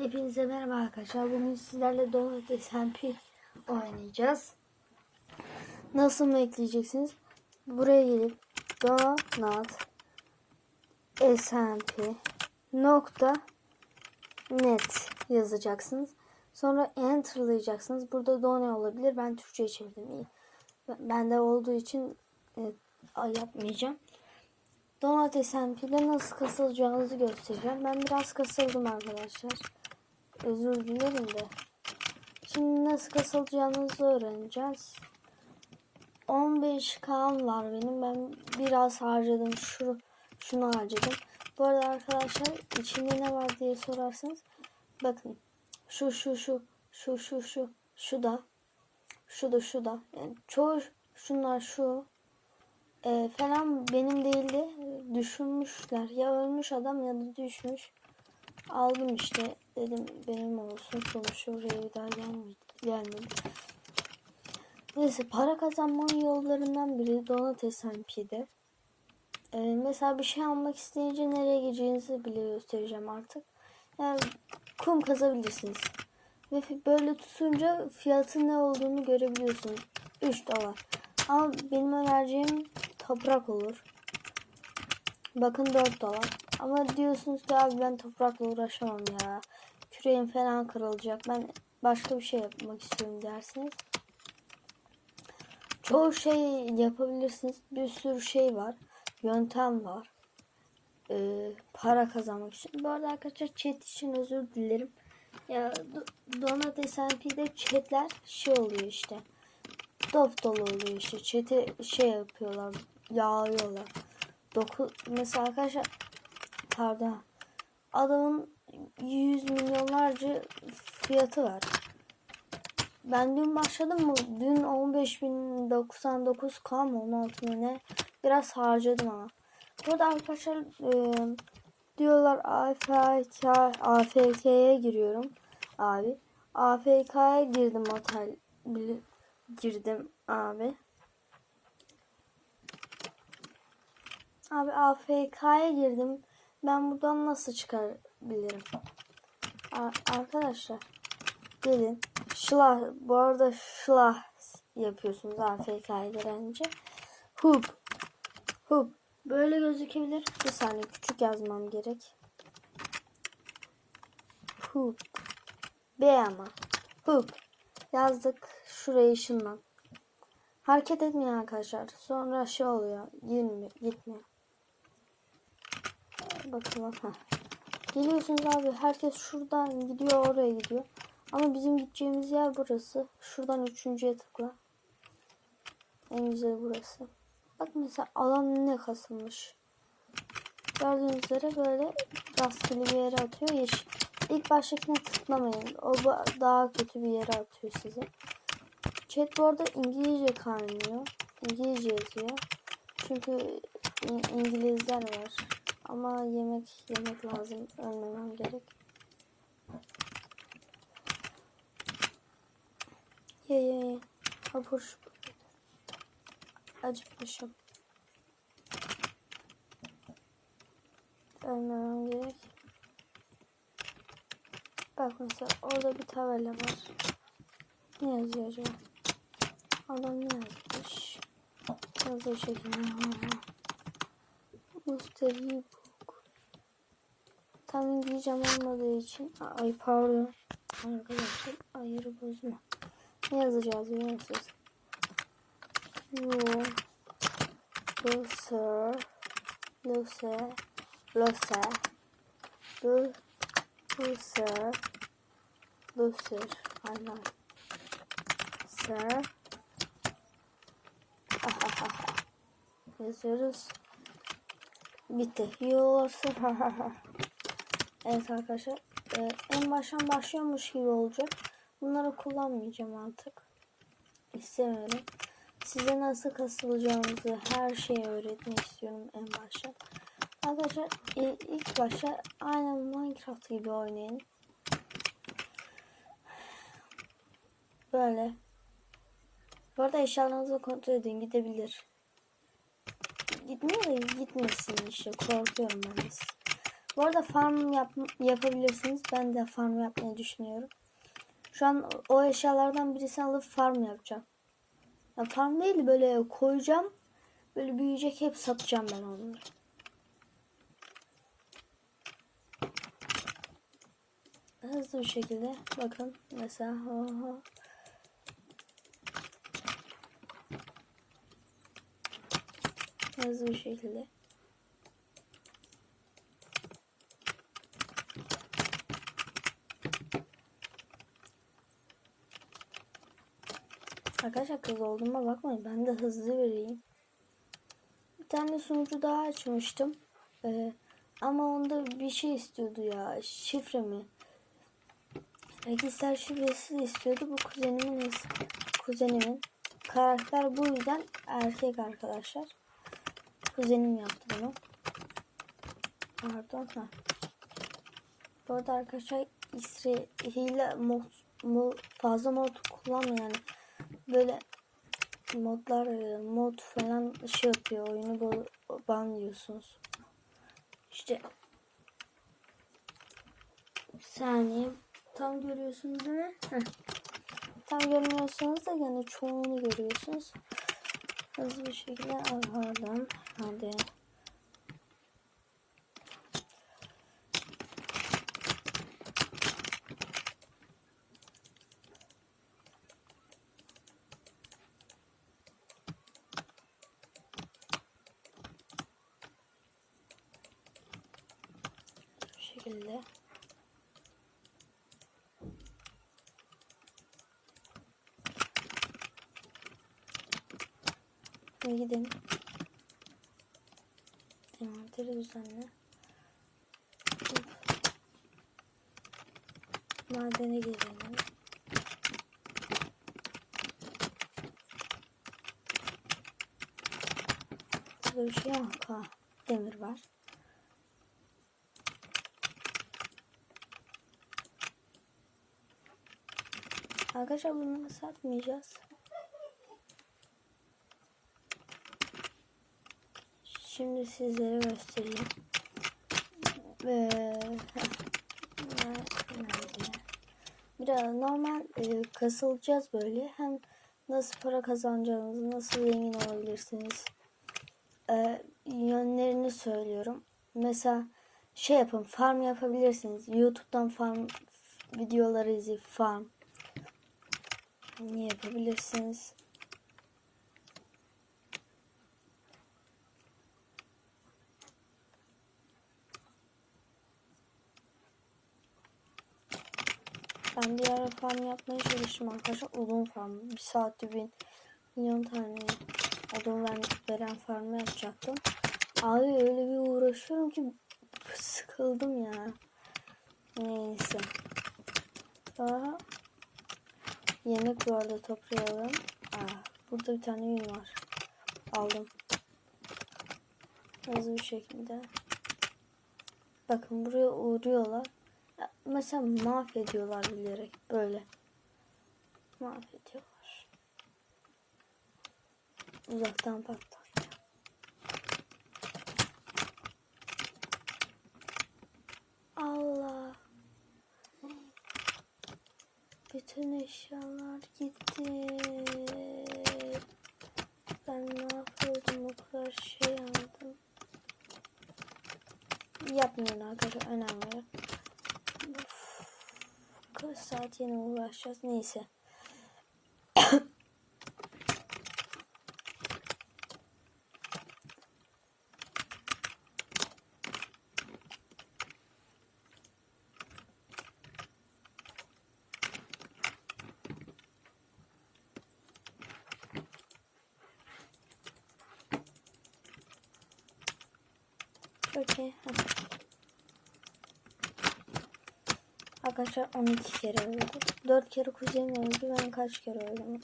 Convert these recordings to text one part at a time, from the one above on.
Hepinize merhaba arkadaşlar. Bugün sizlerle Donut SMP oynayacağız. Nasıl mı ekleyeceksiniz? Buraya gelip Donut SMP nokta net yazacaksınız. Sonra enterlayacaksınız. Burada Done olabilir. Ben Türkçe çevirdim. Bende olduğu için e, yapmayacağım. Donut SMP'de nasıl kasılacağınızı göstereceğim. Ben biraz kasıldım arkadaşlar. Özür dilerim de. Şimdi nasıl kasılacağınızı öğreneceğiz. 15 kan var benim. Ben biraz harcadım. Şu, şunu harcadım. Bu arada arkadaşlar içinde ne var diye sorarsanız. Bakın. Şu şu şu. Şu şu şu. Şu da. Şu da şu da. Yani çoğu şunlar şu e, falan benim değildi. Düşünmüşler. Ya ölmüş adam ya da düşmüş. Aldım işte. Dedim benim olsun. Sonuçta oraya bir daha gelmedi. Neyse para kazanmanın yollarından biri Donut SMP'de. Ee, mesela bir şey almak isteyince nereye gideceğinizi bile göstereceğim artık. Yani kum kazabilirsiniz. Ve böyle tutunca fiyatı ne olduğunu görebiliyorsunuz. 3 dolar. Ama benim önereceğim toprak olur. Bakın 4 dolar. Ama diyorsunuz ki abi ben toprakla uğraşamam ya. Küreğim falan kırılacak. Ben başka bir şey yapmak istiyorum dersiniz. Çoğu şey yapabilirsiniz. Bir sürü şey var. Yöntem var. Ee, para kazanmak için. Bu arada arkadaşlar chat için özür dilerim. Ya Donut SMP'de chatler şey oluyor işte. Dop dolu oluyor işte. Chat'i şey yapıyorlar. Yağıyorlar. 9 mesela arkadaşlar pardon adamın yüz milyonlarca fiyatı var. Ben dün başladım mı? Dün 15.099k mı 16 ne? Biraz harcadım ama. Burada arkadaşlar e, diyorlar AFK, AFK'ye giriyorum abi. AFK'ya girdim otel girdim abi. Abi AFK'ya girdim. Ben buradan nasıl çıkabilirim? arkadaşlar gelin. Şılah bu arada şılah yapıyorsunuz AFK'ya girince. Hub. Hub. Böyle gözükebilir. Bir saniye küçük yazmam gerek. Hub. B ama. Hub. Yazdık. Şurayı ışınlan. Hareket etmiyor arkadaşlar. Sonra şey oluyor. Gitmiyor. gitmiyor. Bakalım. Heh. Geliyorsunuz abi. Herkes şuradan gidiyor oraya gidiyor. Ama bizim gideceğimiz yer burası. Şuradan üçüncüye tıkla. En güzel burası. Bak mesela alan ne kasılmış. Gördüğünüz üzere böyle rastgele bir yere atıyor. Yeşil. İlk baştakine tıklamayın. O daha kötü bir yere atıyor sizi. Chat bu arada İngilizce kaynıyor. İngilizce yazıyor. Çünkü İngilizler var. Ama yemek yemek lazım. Ölmemem gerek. Ye ye ye. Hapur. Acıkmışım. Ölmemem gerek. Bak mesela orada bir tabela var. Ne yazıyor acaba? Adam ne yazmış? Yazı şeklinde. Musteri book. Tam İngilizcem olmadığı için. Ay pardon. Arkadaşlar ayarı bozma. Ne yazacağız biliyor musunuz? You loser loser loser loser loser aynen sir yazıyoruz bitti yoğursun evet arkadaşlar ee, en baştan başlıyormuş gibi olacak. Bunları kullanmayacağım artık. İstemiyorum. Size nasıl kasılacağınızı her şeyi öğretmek istiyorum en başta arkadaşlar ilk başta aynen minecraft gibi oynayın. Böyle. Bu arada eşyalarınızı kontrol edin gidebilir. Gitmiyor da gitmesin işte korkuyorum ben de. Bu arada farm yap yapabilirsiniz. Ben de farm yapmayı düşünüyorum. Şu an o eşyalardan birisini alıp farm yapacağım. Ya farm değil böyle koyacağım. Böyle büyüyecek hep satacağım ben onları. Hızlı bir şekilde bakın mesela oho. hızlı bir şekilde Arkadaşlar kız olduğuma bakmayın. Ben de hızlı vereyim. Bir tane sunucu daha açmıştım. Ee, ama onda bir şey istiyordu ya. Şifre mi? Register şifresi istiyordu. Bu kuzenimin kuzenimin. Karakter bu yüzden erkek arkadaşlar. Kuzenim yaptı bunu. Pardon. Ha. Bu arada arkadaşlar isri hile mod, mod fazla mod kullanmayın yani böyle modlar mod falan şey yapıyor oyunu banlıyorsunuz. İşte bir saniye tam görüyorsunuz değil mi? Heh. Tam görmüyorsanız da yani çoğunu görüyorsunuz. Hızlı bir şekilde alalım. Hadi. Bu şekilde. Şimdi gidelim. Envanteri düzenle. Madene girelim. Burada bir şey yok ha. Demir var. Arkadaşlar bunları satmayacağız. Şimdi sizlere göstereyim. Ee, Biraz normal e, kasılacağız böyle. Hem nasıl para kazanacağınızı, nasıl zengin olabilirsiniz e, yönlerini söylüyorum. Mesela şey yapın, farm yapabilirsiniz. YouTube'dan farm videoları izleyip farm ne yapabilirsiniz? Ben ara farm yapmaya çalıştım arkadaşlar. Odun farm. Bir saatte bin milyon tane odun veren farmı yapacaktım. Abi öyle bir uğraşıyorum ki sıkıldım ya. Neyse. Daha yemek arada toplayalım. Aa, burada bir tane yün var. Aldım. Hızlı bir şekilde. Bakın buraya uğruyorlar. Mesela mahvediyorlar bilerek böyle. Mahvediyorlar. Uzaktan patlatacağım. Bütün eşyalar gitti. Ben mahvoldum o kadar şey aldım. Yapmayın arkadaşlar önemli. Kaç saat yine uğraşacağız. Neyse. Okey. Arkadaşlar 12 kere öldü. 4 kere kuzenim öldü. Ben kaç kere öldüm?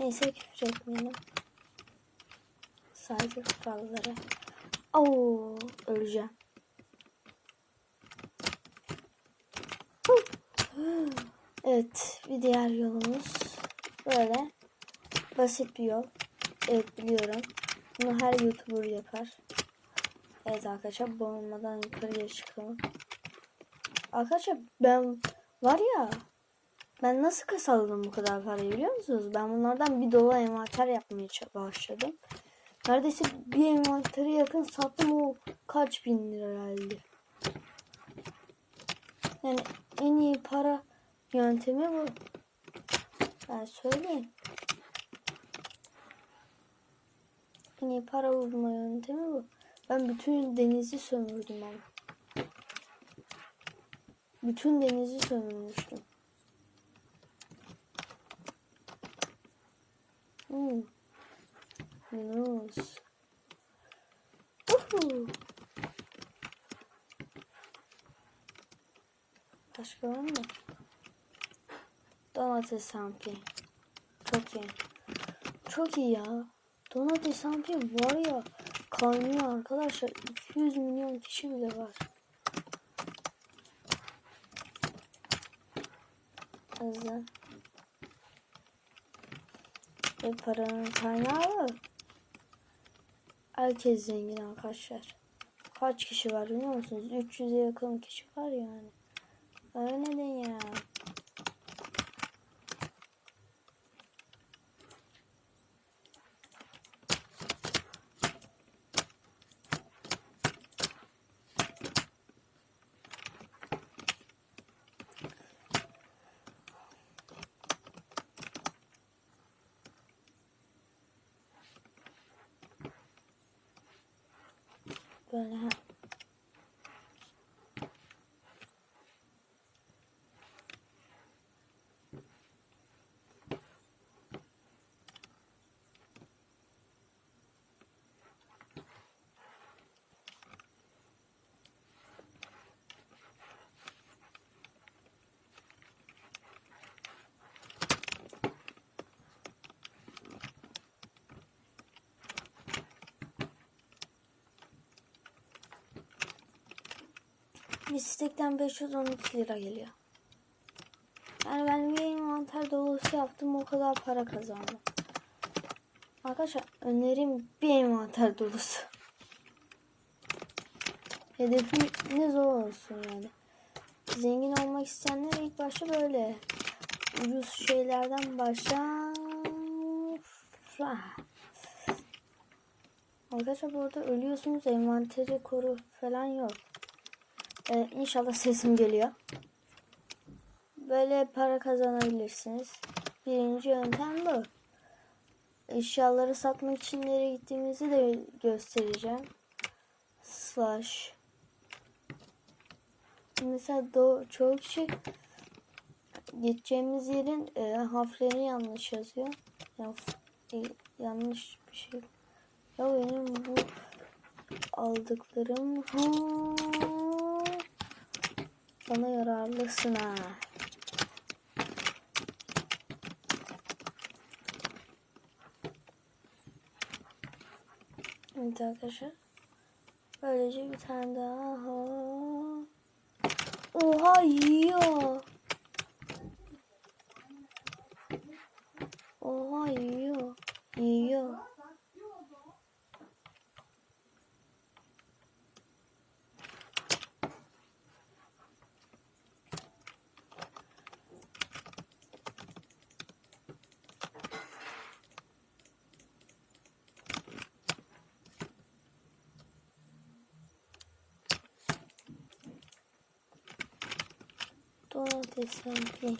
Neyse küfür etmeyelim. Saygı kuralları. Oo, öleceğim. Evet, bir diğer yolumuz böyle basit bir yol. Evet biliyorum. Bunu her YouTuber yapar. Evet arkadaşlar boğulmadan yukarıya çıkalım. Arkadaşlar ben var ya ben nasıl kasalladım bu kadar parayı biliyor musunuz? Ben bunlardan bir dolu envanter yapmaya başladım. Neredeyse bir envanteri yakın sattım o kaç bin lira herhalde. Yani en iyi para yöntemi bu. Ben söyleyeyim. En iyi para bulma yöntemi bu. Ben bütün denizi sömürdüm ama. Bütün denizi sömürmüştüm. Hmm. Yunus. Uhu. Başka var mı? Domates sampi. Çok iyi. Çok iyi ya. Domates sampi var ya kaynıyor arkadaşlar. 200 milyon kişi bile var. Hızlı. Ve paranın kaynağı herkes zengin arkadaşlar. Kaç kişi var biliyor musunuz? 300'e yakın kişi var yani. Öyle de ya. Böyle ha. Bir stekten 512 lira geliyor. Yani ben bir envanter dolusu yaptım o kadar para kazandım. Arkadaşlar önerim bir envanter dolusu. Hedefiniz o olsun yani. Zengin olmak isteyenler ilk başta böyle ucuz şeylerden başlar. Arkadaşlar bu arada ölüyorsunuz envanteri koru falan yok. Ee, inşallah sesim geliyor. Böyle para kazanabilirsiniz. Birinci yöntem bu. Eşyaları satmak için nereye gittiğimizi de göstereceğim. Slash. Mesela do çoğu kişi gideceğimiz yerin e, harflerini yanlış yazıyor. Ya, e, yanlış bir şey. Ya benim bu aldıklarım ha, bana yararlısın ha. Evet arkadaşlar. Böylece bir tane daha. Oha yiyor. Oha yiyor. Yiyor. Domates sanki.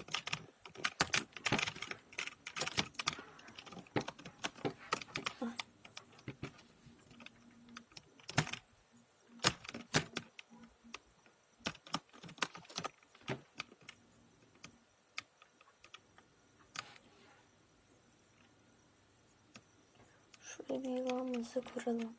Şuraya bir yuvamızı kuralım.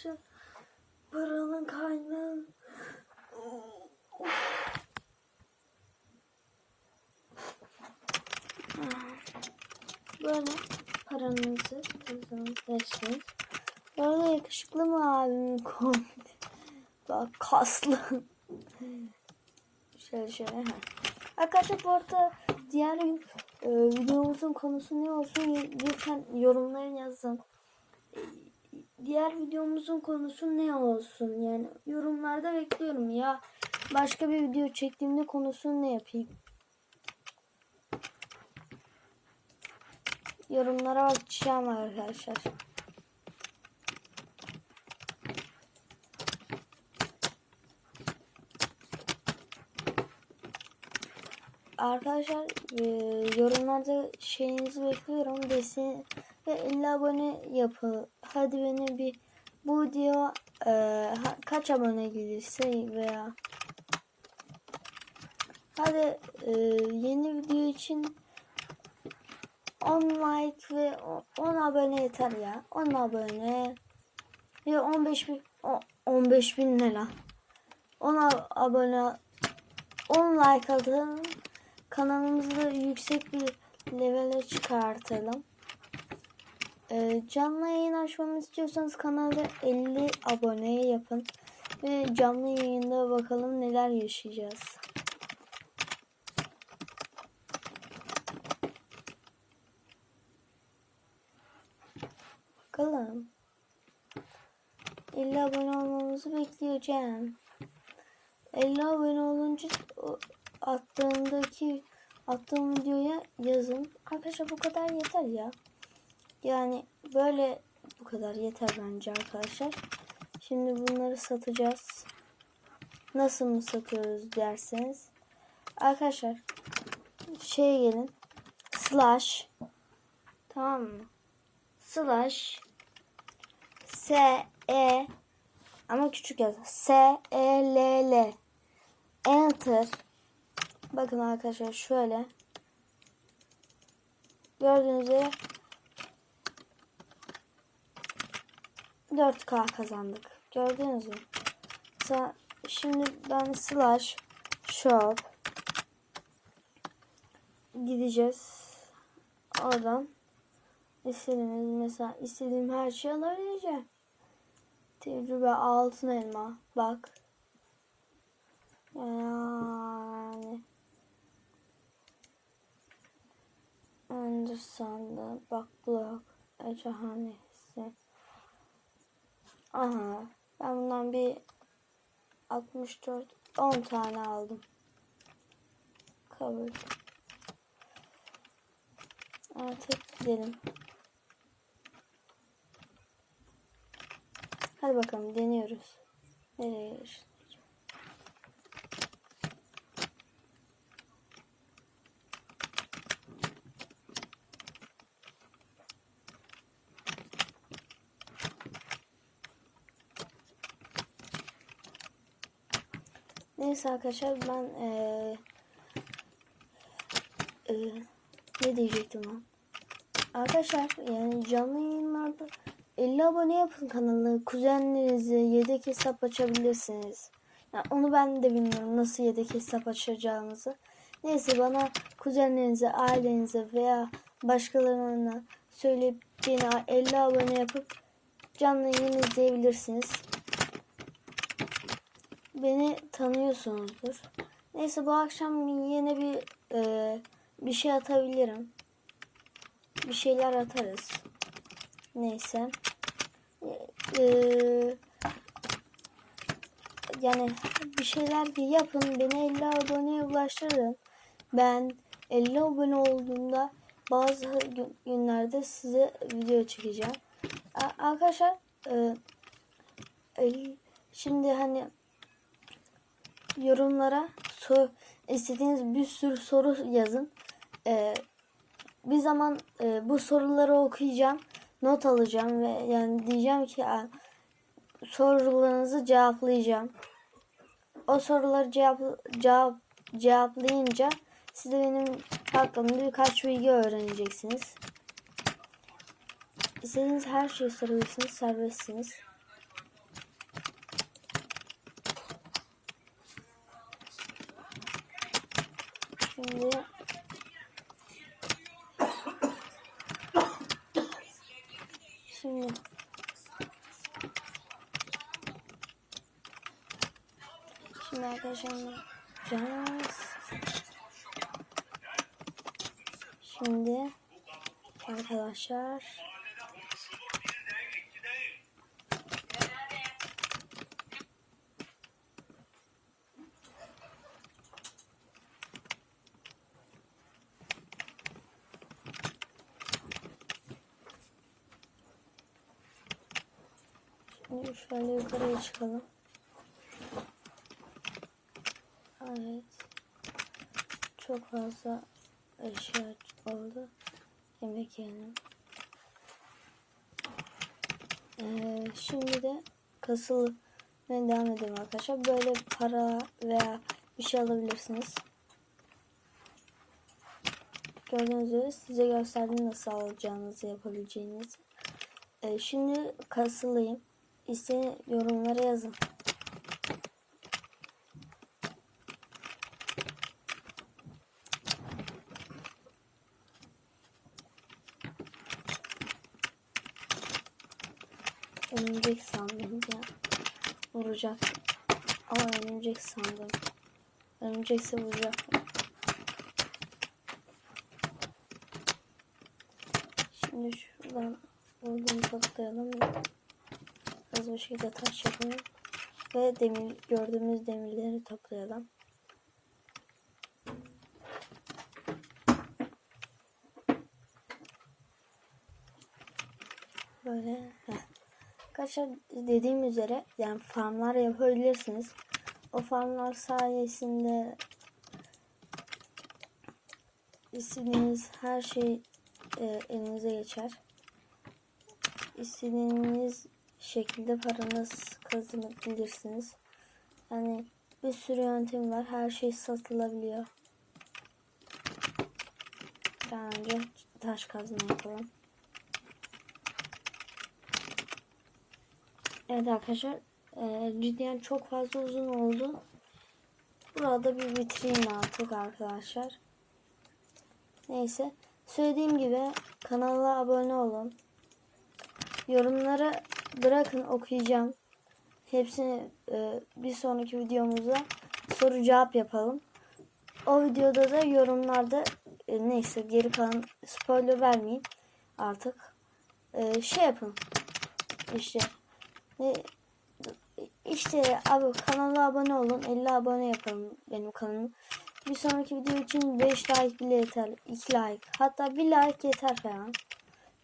arkadaşlar. Paranın kaynağı. Böyle paranızı kazanırsınız. Böyle yakışıklı mı abim komik. Bak kaslı. şöyle şöyle. Ha. Arkadaşlar bu arada diğer e, videomuzun konusu ne olsun lütfen yorumların yazın. Diğer videomuzun konusu ne olsun yani yorumlarda bekliyorum ya. Başka bir video çektiğimde konusunu ne yapayım? Yorumlara bakacağım arkadaşlar. Arkadaşlar e, yorumlarda şeyinizi bekliyorum. Desin ve 50 abone yapın. Hadi beni bir bu video e, kaç abone gelirse veya hadi e, yeni video için 10 like ve o- 10 abone yeter ya. 10 abone ve 15 bin o- 15 bin ne lan? 10 a- abone 10 like atın. Kanalımızı yüksek bir levele çıkartalım. Ee, canlı yayın açmamı istiyorsanız kanalda 50 abone yapın. Ve canlı yayında bakalım neler yaşayacağız. Bakalım. 50 abone olmamızı bekleyeceğim. 50 abone olunca attığımdaki attığım videoya yazın. Arkadaşlar bu kadar yeter ya. Yani böyle bu kadar yeter bence arkadaşlar. Şimdi bunları satacağız. Nasıl mı satıyoruz derseniz. Arkadaşlar şeye gelin. Slash tamam mı? Slash S E ama küçük yaz. S E L L Enter. Bakın arkadaşlar şöyle. Gördüğünüz üzere 4K kazandık. Gördünüz mü? Sa- Şimdi ben slash shop gideceğiz. Oradan istediğiniz mesela istediğim her şeyi alabileceğim. Tecrübe altın elma. Bak. Yani Anderson'da bak blok Ecehanesi. Aha. Ben bundan bir 64 10 tane aldım. Kabul. Artık gidelim. Hadi bakalım deniyoruz. Nereye yarışın? Neyse arkadaşlar ben eee eee, ne diyecektim lan? Arkadaşlar yani canlı yayınlarda 50 abone yapın kanalı. Kuzenlerinize yedek hesap açabilirsiniz. Yani onu ben de bilmiyorum nasıl yedek hesap açacağınızı. Neyse bana kuzenlerinize, ailenize veya başkalarına söyleyip beni 50 abone yapıp canlı yayın izleyebilirsiniz. Beni tanıyorsunuzdur. Neyse bu akşam yine bir e, bir şey atabilirim. Bir şeyler atarız. Neyse. E, e, yani bir şeyler bir yapın. Beni 50 aboneye ulaştırın. Ben 50 abone olduğumda bazı gü- günlerde size video çekeceğim. Arkadaşlar e, şimdi hani yorumlara sor, istediğiniz bir sürü soru yazın. Ee, bir zaman e, bu soruları okuyacağım. Not alacağım ve yani diyeceğim ki "Aa, sorularınızı cevaplayacağım. O soruları cevap, cevap cevaplayınca siz de benim hakkımda birkaç bilgi öğreneceksiniz. İstediğiniz her şeyi sorabilirsiniz, serbestsiniz. Şimdi arkadaşlar yapacağız. Şimdi arkadaşlar Şimdi şöyle yukarıya çıkalım. Evet. Çok fazla eşya oldu. Yemek yiyelim. Ee, şimdi de kasıl devam edelim arkadaşlar. Böyle para veya bir şey alabilirsiniz. Gördüğünüz üzere size gösterdim nasıl alacağınızı yapabileceğinizi. Ee, şimdi kasılayım. İsteyen yorumlara yazın. Örümcek sandım ya. Vuracak. Ama örümcek sandım. Örümcekse vuracak. Şimdi şuradan vurduğunu toplayalım. Hızlı bir şekilde taş yapalım. Ve demir, gördüğümüz demirleri toplayalım. Böyle. Heh. Arkadaşlar dediğim üzere yani farmlar yapabilirsiniz. O farmlar sayesinde istediğiniz her şey e, elinize geçer. İstediğiniz şekilde paranız kazanabilirsiniz. Yani bir sürü yöntem var. Her şey satılabiliyor. Daha önce taş kazma yapalım. Evet arkadaşlar e, cidden çok fazla uzun oldu. Burada bir bitireyim artık arkadaşlar. Neyse. Söylediğim gibi kanala abone olun. Yorumları bırakın okuyacağım. Hepsini e, bir sonraki videomuzda soru cevap yapalım. O videoda da yorumlarda e, neyse geri kalan spoiler vermeyeyim artık. E, şey yapın. İşte e, işte abi kanala abone olun. 50 abone yapalım benim kanalım. Bir sonraki video için 5 like bile yeter. 2 like. Hatta 1 like yeter falan.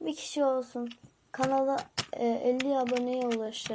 Bir kişi olsun. Kanala e, 50 aboneye ulaştıralım.